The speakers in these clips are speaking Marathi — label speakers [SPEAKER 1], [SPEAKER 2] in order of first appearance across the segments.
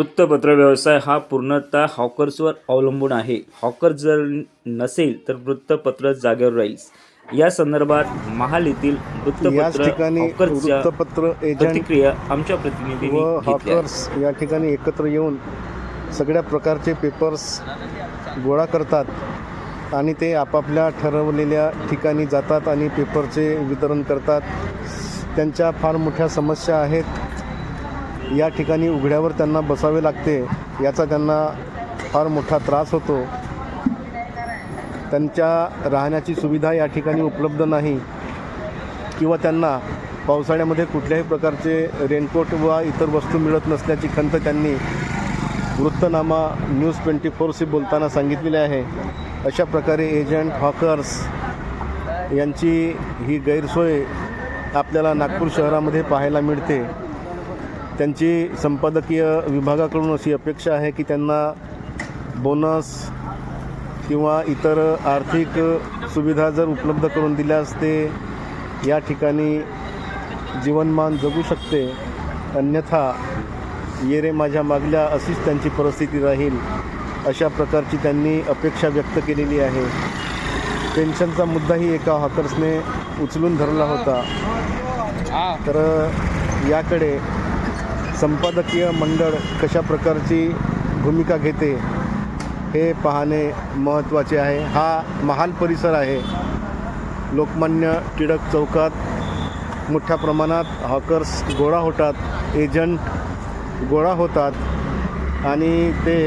[SPEAKER 1] वृत्तपत्र व्यवसाय हा पूर्णतः हॉकर्सवर अवलंबून आहे. हॉकर जर नसेल तर वृत्तपत्र जागेवर राहील. या संदर्भात महाल येथील
[SPEAKER 2] याच
[SPEAKER 1] वृत्तपत्र
[SPEAKER 2] वृत्तपत्र एजंट
[SPEAKER 1] प्रतिक्रिया आमच्या घेतल्या
[SPEAKER 2] हॉकर्स या ठिकाणी एकत्र येऊन सगळ्या प्रकारचे पेपर्स गोळा करतात आणि ते आपापल्या ठरवलेल्या ठिकाणी जातात आणि पेपरचे वितरण करतात. त्यांच्या फार मोठ्या समस्या आहेत. या ठिकाणी उघड्यावर त्यांना बसावे लागते याचा त्यांना फार मोठा त्रास होतो. त्यांच्या राहण्याची सुविधा या ठिकाणी उपलब्ध नाही. किंवा त्यांना पावसाळ्यामध्ये कुठल्याही प्रकारचे रेनकोट व इतर वस्तू मिळत नसल्याची खंत त्यांनी वृत्तनामा न्यूज ट्वेंटी फोरशी बोलताना सांगितलेले आहे. अशा प्रकारे एजंट हॉकर्स यांची ही गैरसोय आपल्याला नागपूर शहरामध्ये पाहायला मिळते. त्यांची संपादकीय विभागाकडून अशी अपेक्षा आहे की त्यांना बोनस किंवा इतर आर्थिक सुविधा जर उपलब्ध करून दिल्यास ते या ठिकाणी जीवनमान जगू शकते. अन्यथा ये रे माझ्या मागल्या अशीच त्यांची परिस्थिती राहील अशा प्रकारची त्यांनी अपेक्षा व्यक्त केलेली आहे. पेन्शनचा मुद्दाही एका हॉकर्सने उचलून धरला होता. तर याकडे संपादकीय मंडळ कशा प्रकारची भूमिका घेते हे पाहणे महत्त्वाचे आहे. हा महाल परिसर आहे. लोकमान्य टिळक चौकात मोठ्या प्रमाणात हॉकर्स गोळा होतात एजंट गोळा होतात आणि ते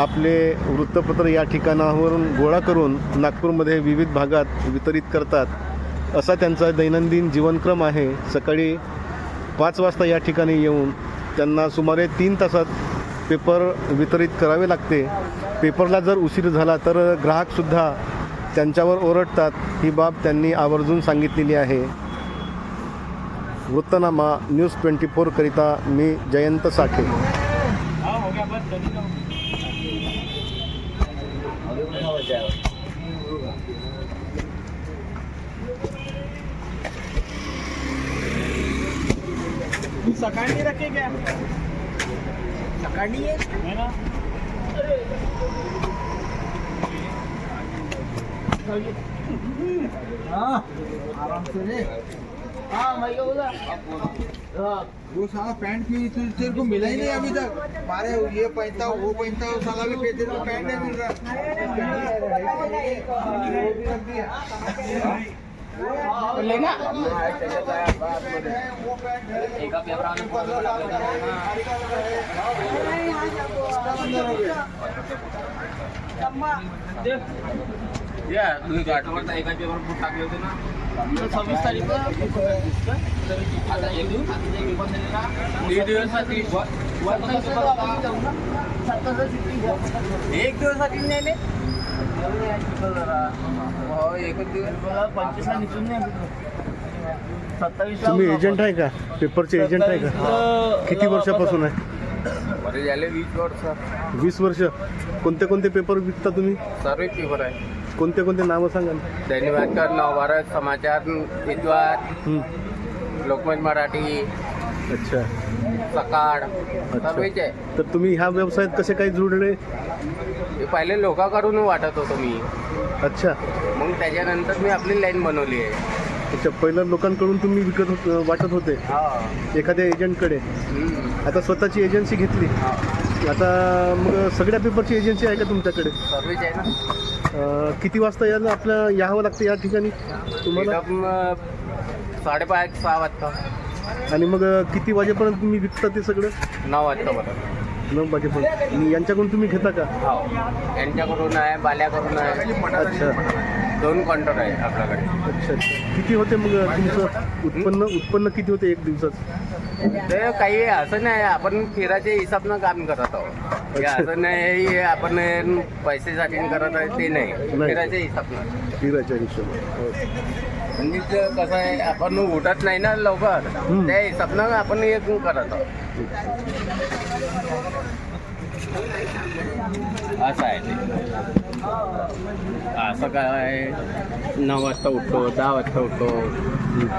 [SPEAKER 2] आपले वृत्तपत्र या ठिकाणावरून गोळा करून नागपूरमध्ये विविध भागात वितरित करतात. असा त्यांचा दैनंदिन जीवनक्रम आहे. सकाळी पाच वाजता या ठिकाणी येऊन त्यांना सुमारे तीन तासात पेपर वितरित करावे लागते. पेपरला जर उशीर झाला तर ग्राहकसुद्धा त्यांच्यावर ओरडतात. ही बाब त्यांनी आवर्जून सांगितलेली आहे. वृत्तनामा न्यूज ट्वेंटी फोरकरिता मी जयंत साठे.
[SPEAKER 3] रखे क्या सकाळी है ना आराम से हाँ बोला हाँ
[SPEAKER 4] वो साला पैंट की तो तेरे को मिला ही नहीं अभी तक मारे ये पहनता वो पहनता वो साला भी पैंट नहीं मिल रहा वो भी रख दिया
[SPEAKER 1] या तुम्ही घाटवरचा एका पेपर बुक टाकले होते ना
[SPEAKER 3] सव्वीस तारीख
[SPEAKER 1] आता एक दीड
[SPEAKER 3] एक दिवसासाठी नेले?
[SPEAKER 2] तुम्ही एजंट आहे का? पेपरचे एजंट आहे का? किती वर्षापासून आहे?
[SPEAKER 1] झाले वीस वर्ष.
[SPEAKER 2] वीस वर्ष. कोणते कोणते पेपर विकता तुम्ही?
[SPEAKER 1] सर्व पेपर आहे.
[SPEAKER 2] कोणते कोणते नावं सांगा ना.
[SPEAKER 1] दैनिक भास्कर नवभारत समाचार इतवार. लोकमत मराठी
[SPEAKER 2] अच्छा.
[SPEAKER 1] सकाळ सर्वच आहे.
[SPEAKER 2] तर तुम्ही ह्या व्यवसायात कसे काही जुळले?
[SPEAKER 1] हे पहिले लोकांकडून वाटत होतो मी.
[SPEAKER 2] अच्छा.
[SPEAKER 1] मग त्याच्यानंतर मी आपली लाईन बनवली आहे.
[SPEAKER 2] अच्छा पहिलं लोकांकडून तुम्ही विकत होत वाटत होते?
[SPEAKER 1] हा.
[SPEAKER 2] एखाद्या एजंटकडे?
[SPEAKER 1] हम्म.
[SPEAKER 2] आता स्वतःची एजन्सी घेतली.
[SPEAKER 1] हा.
[SPEAKER 2] आता मग सगळ्या पेपरची एजन्सी आहे का तुमच्याकडे?
[SPEAKER 1] सर्वच आहे ना.
[SPEAKER 2] अं, किती वाजता यायला आपल्या यावं लागतं या ठिकाणी? तुम्हाला?
[SPEAKER 1] एकदम अं, साडेपाच सहा वाजता.
[SPEAKER 2] आणि मग किती वाजेपर्यंत तुम्ही विकता ते सगळं?
[SPEAKER 1] नऊ वाजता बरं
[SPEAKER 2] वाजेपर्यंत आणि यांच्याकडून तुम्ही घेता का?
[SPEAKER 1] हो. यांच्याकडून आहे बाल्याकडून आहे.
[SPEAKER 2] अच्छा.
[SPEAKER 1] दोन काउंटर आहे आपल्याकडे.
[SPEAKER 2] अच्छा अच्छा. किती होते मग तुमचं उत्पन्न? उत्पन्न किती होते एक दिवसात?
[SPEAKER 1] ते काही असं नाही आपण फिराच्या हिसाबनं काम करत आहोत. हे असं नाही हे आपण पैसेसाठी करत आहे ते नाही. फिराच्या हिसाबनं.
[SPEAKER 2] फिरायच्या हिशोबाने.
[SPEAKER 1] म्हणजे कसं आहे आपण उठत नाही ना लवकर. त्या हिसाबनं आपण हे करत असं आहे ते. सकाळी नऊ वाजता उठतो दहा वाजता उठतो.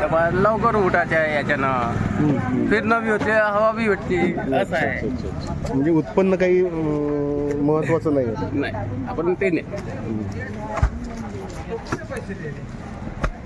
[SPEAKER 1] तर लवकर उठायचं आहे याच्यानं. फिरणं बी होते हवा बी भेटते. असं आहे.
[SPEAKER 2] म्हणजे उत्पन्न काही महत्वाचं नाही
[SPEAKER 1] नाही आपण ते नाही.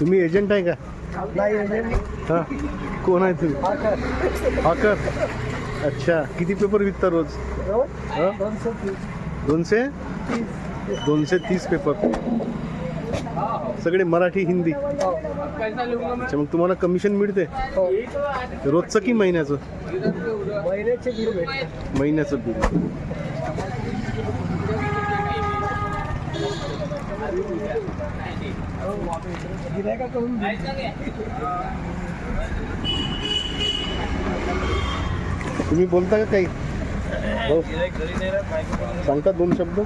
[SPEAKER 2] तुम्ही एजंट आहे का? हा? कोण आहे तुम्ही? हॉकर अच्छा. किती पेपर विकता रोज? हा? दोनशे दोनशे? तीस. पेपर सगळे मराठी हिंदी. अच्छा मग तुम्हाला कमिशन मिळते? रोजचं की महिन्याचं? महिन्याचं बिल गिरायका करून तुम्ही बोलता का काही? हो. सांगता दोन शब्द?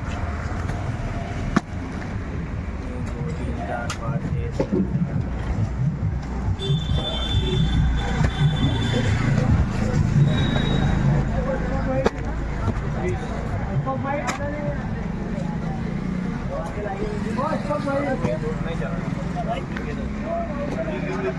[SPEAKER 2] Thank. काय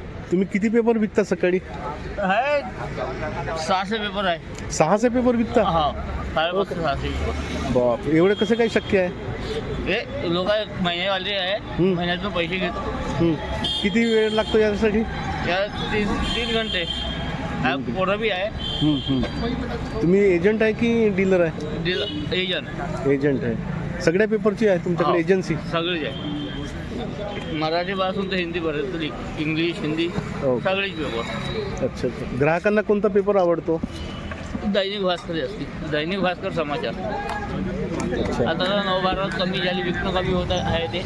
[SPEAKER 2] तुम्ही किती पेपर विकता सकाळी?
[SPEAKER 5] आहे सहाशे पेपर आहे.
[SPEAKER 2] सहाशे पेपर विकता?
[SPEAKER 5] हा. साडेपाचशे सहाशे पेपर.
[SPEAKER 2] बाप एवढं कसं काय शक्य आहे?
[SPEAKER 5] हे लोक महिन्यावाले आहे.
[SPEAKER 2] हम्म.
[SPEAKER 5] महिन्यातून पैसे घेतो.
[SPEAKER 2] हं. किती वेळ लागतो यासाठी?
[SPEAKER 5] या तीन तीन घंटे. हा पोरं बी आहे.
[SPEAKER 2] हं, हं. तुम्ही एजंट आहे की डीलर आहे?
[SPEAKER 5] एजंट.
[SPEAKER 2] एजंट आहे. सगळ्या पेपरची आहे तुमच्याकडे
[SPEAKER 5] हो.
[SPEAKER 2] एजन्सी?
[SPEAKER 5] सगळेच आहे. मराठी पासून तर हिंदी पर्यंत इंग्लिश हिंदी
[SPEAKER 2] हो.
[SPEAKER 5] सगळेच पेपर.
[SPEAKER 2] अच्छा अच्छा. ग्राहकांना कोणता पेपर आवडतो?
[SPEAKER 5] दैनिक भास्कर असते दैनिक भास्कर समाचार.
[SPEAKER 2] अच्छा.
[SPEAKER 5] आता तर नवभारत कमी झाली विकणं कमी होत आहे ते.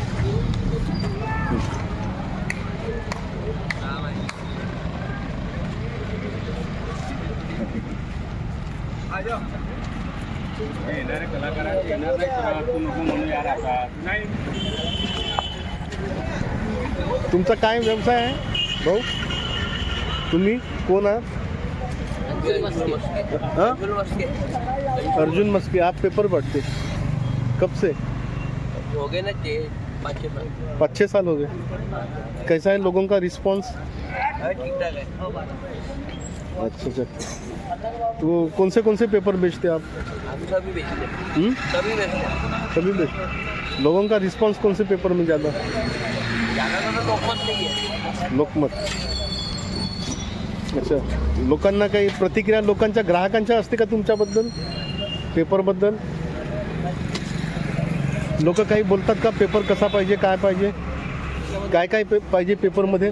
[SPEAKER 2] तुमचा काय व्यवसाय आहे? भाऊ? तुम्ही? कोण आहात? हाँ? अर्जुन मस्के. आप पेपर पढ़ते. कब से?
[SPEAKER 1] हो गए ना ते पाच
[SPEAKER 2] पाँच छः साल हो गए. कैसा है लोगों का रिस्पांस
[SPEAKER 1] ठीक ठाक आहे
[SPEAKER 2] अच्छा अच्छा. तो कौन से कौन से पेपर बेचते आप?
[SPEAKER 1] सभी
[SPEAKER 2] हम्म?
[SPEAKER 1] सभी बेचले
[SPEAKER 2] सभी बेचते लोगों का रिस्पांस कौन से पेपर में ज़्यादा?
[SPEAKER 1] लोकमत
[SPEAKER 2] अच्छा. लोकांना काही प्रतिक्रिया लोकांच्या ग्राहकांच्या असते का तुमच्याबद्दल? पेपरबद्दल? लोक काही बोलतात का? पेपर कसा पाहिजे काय पाहिजे? काय काय पे पाहिजे पेपरमध्ये?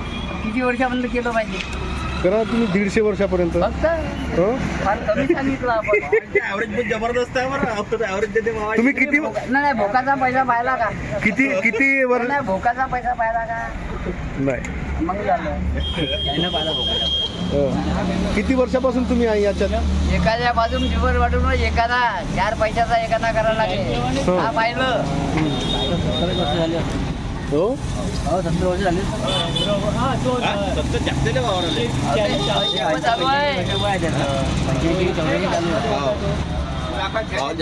[SPEAKER 2] किती वर्षापर्यंत
[SPEAKER 3] केलं पाहिजे?
[SPEAKER 2] करा तुम्ही दीडशे वर्षापर्यंत.
[SPEAKER 3] फक्त?
[SPEAKER 2] हो?
[SPEAKER 3] फार कमी सांगितलं आपण.
[SPEAKER 2] तुम्ही किती
[SPEAKER 3] नाही नाही भोकाचा पैसा पाहिला का?
[SPEAKER 2] किती किती वर
[SPEAKER 3] नाही भोकाचा पैसा पाहिला का?
[SPEAKER 2] नाही.
[SPEAKER 3] मग झालं. पाहिला भोकाचा.
[SPEAKER 2] हो. किती वर्षापासून तुम्ही आहे याच्यात?
[SPEAKER 3] एखाद्या बाजून जीवन वाढून एखादा चार पैशाचा एखादा करायला लागले.
[SPEAKER 2] हो.
[SPEAKER 3] हा पाहिलं.
[SPEAKER 2] हो
[SPEAKER 3] सत्तर वर्ष झाली. चालू आहे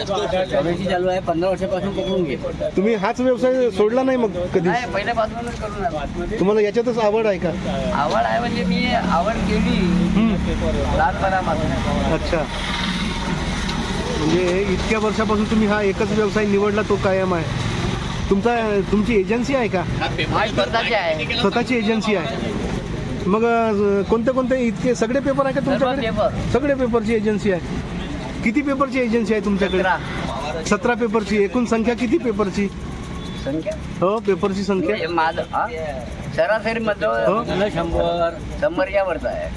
[SPEAKER 3] चौऱ्याऐंशी चालू आहे पंधरा वर्षापासून पकडून घे.
[SPEAKER 2] तुम्ही हाच व्यवसाय सोडला नाही मग कधी
[SPEAKER 3] नाही पहिल्यापासूनच करून राहिलो.
[SPEAKER 2] तुम्हाला याच्यातच आवड आहे का?
[SPEAKER 3] आवड आहे म्हणजे मी आवड केली. लहानपणापासून.
[SPEAKER 2] अच्छा. म्हणजे इतक्या वर्षापासून तुम्ही हा एकच व्यवसाय निवडला तो कायम आहे. तुमचा तुमची एजन्सी आहे का?
[SPEAKER 3] स्वतःची आहे.
[SPEAKER 2] स्वतःची एजन्सी आहे. मग कोणते कोणते इतके सगळे पेपर आहे का तुमच्याकडे? सगळे पेपरची एजन्सी आहे. किती पेपरची एजन्सी आहे तुमच्याकडे?
[SPEAKER 3] सतरा.
[SPEAKER 2] पेपरची एकूण संख्या किती पेपरची
[SPEAKER 3] संख्या?
[SPEAKER 2] हो पेपरची संख्या.
[SPEAKER 3] माझं? सरासरी
[SPEAKER 2] हो.
[SPEAKER 3] मधलं शंभर. शंभरच्या वरचा आहे.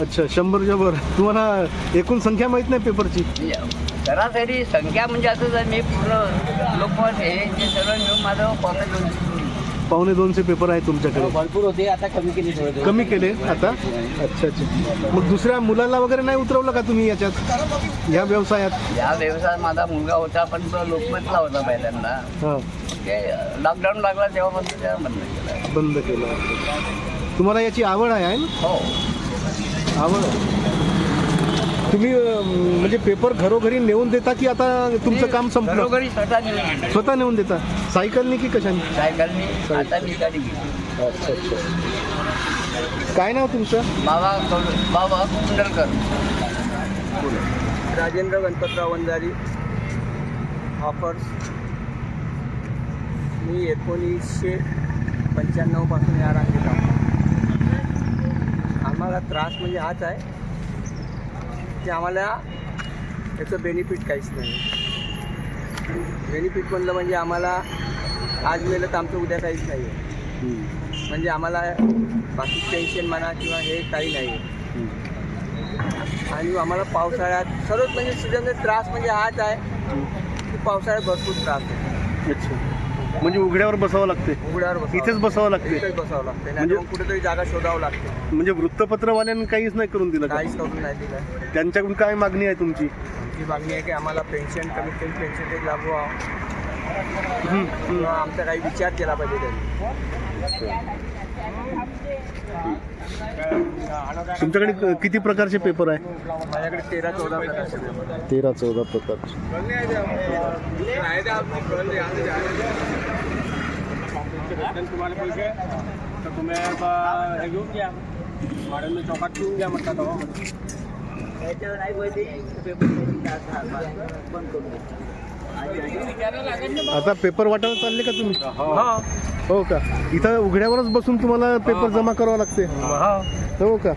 [SPEAKER 2] अच्छा शंभरच्या वर तुम्हाला एकूण संख्या माहीत नाही पेपरची
[SPEAKER 3] सरासरी संख्या म्हणजे असं जर मी पूर्ण लोकमत हे जे सर्व मिळून माझं पावणे दोनशे
[SPEAKER 2] पावणे दोनशे पेपर आहे तुमच्याकडे.
[SPEAKER 3] भरपूर होते आता कमी केली थोडं
[SPEAKER 2] कमी केले आता? अच्छा अच्छा. मग दुसऱ्या मुलाला वगैरे नाही उतरवलं का तुम्ही याच्यात? या व्यवसायात?
[SPEAKER 3] या व्यवसायात माझा मुलगा होता पण तो लोकमतला होता पहिल्यांदा.
[SPEAKER 2] हां.
[SPEAKER 3] ते लॉकडाऊन लागला तेव्हापासून त्याला बंद केलं.
[SPEAKER 2] बंद केलं. तुम्हाला याची आवड आहे आहे ना?
[SPEAKER 3] हो.
[SPEAKER 2] आवड आहे. तुम्ही अं, म्हणजे पेपर घरोघरी नेऊन देता की आता तुमचं काम संपलं?
[SPEAKER 3] घरोघरी स्वतः नेऊन
[SPEAKER 2] स्वतः नेऊन देता? सायकलनी की कशाने?
[SPEAKER 3] सायकलनी. आता मी गाडी घेतली
[SPEAKER 2] अच्छा अच्छा. काय नाव तुमचं?
[SPEAKER 3] बाबा कौल- बाबा कुंडलकर.
[SPEAKER 6] राजेंद्र गणपतराव वंजारी. ऑफर्स मी एकोणीसशे पंच्याण्णवपासून या रांगेत आहे. आम्हाला त्रास म्हणजे हाच आहे. की आम्हाला याचं बेनिफिट काहीच नाही. बेनिफिट म्हणलं म्हणजे आम्हाला आज मेलं तर आमचं उद्या काहीच नाही आहे म्हणजे आम्हाला बाकी टेन्शन म्हणा किंवा हे काही नाही आहे आणि आम्हाला पावसाळ्यात सर्वच म्हणजे सीझनचा त्रास म्हणजे हाच आहे. की पावसाळ्यात भरपूर त्रास आहे
[SPEAKER 2] अच्छा. म्हणजे उघड्यावर बसावं लागते.
[SPEAKER 6] उघड्यावर बसावं
[SPEAKER 2] इथेच बसावं लागते.
[SPEAKER 6] इथेच बसावं लागते.
[SPEAKER 2] म्हणजे-
[SPEAKER 6] मग कुठेतरी जागा शोधावं लागते.
[SPEAKER 2] म्हणजे वृत्तपत्रवाल्यांनी काहीच नाही करून दिलं का?
[SPEAKER 6] काहीच करून नाही दिलं.
[SPEAKER 2] त्यांच्याकडून काय मागणी आहे तुमची?
[SPEAKER 6] आमची मागणी आहे की आम्हाला पेन्शन कमीत कमी पेन्शन तरी लागू व्हावं.
[SPEAKER 2] हम्म, हम्म.
[SPEAKER 6] किंवा आमचा काही विचार केला पाहिजे त्यांनी.
[SPEAKER 2] तुमच्याकडे किती प्रकारचे पेपर आहे?
[SPEAKER 6] माझ्याकडे तेरा चौदा प्रकारचे पेपर आहेत.
[SPEAKER 2] तेरा चौदा प्रकारचे.
[SPEAKER 6] तुम्हाला पैसे तर तुम्ही हे घेऊन घ्या मॅडमने चौकात घेऊन घ्या म्हटलं तेव्हा
[SPEAKER 2] आता पेपर वाटायला चालले का तुम्ही? हो. का? इथं उघड्यावरच बसून तुम्हाला पेपर जमा करावा लागते. हो. का?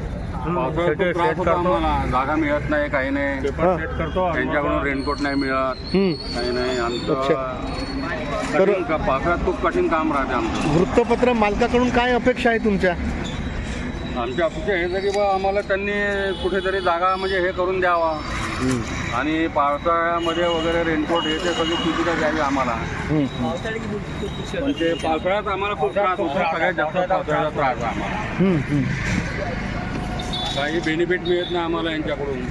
[SPEAKER 7] जागा मिळत नाही काही नाही.
[SPEAKER 2] हा.
[SPEAKER 7] त्यांच्याकडून रेनकोट नाही मिळत.
[SPEAKER 2] हम्म.
[SPEAKER 7] काही नाही. आमचं कठीण का- पावसाळ्यात खूप कठीण काम राहते आमचं.
[SPEAKER 2] वृत्तपत्र मालकाकडून काय अपेक्षा आहे तुमच्या?
[SPEAKER 7] आमच्या अपेक्षा हे की बा आम्हाला त्यांनी कुठेतरी जागा म्हणजे हे करून द्यावा. आणि पावसाळ्यामध्ये वगैरे रेनकोट हे ते सगळी सुविधा द्यावी आम्हाला म्हणजे पावसाळ्यात आम्हाला खूप त्रास होतो सगळ्यात जास्त पावसाळ्याचा त्रास आम्हाला काही बेनिफिट मिळत नाही आम्हाला यांच्याकडून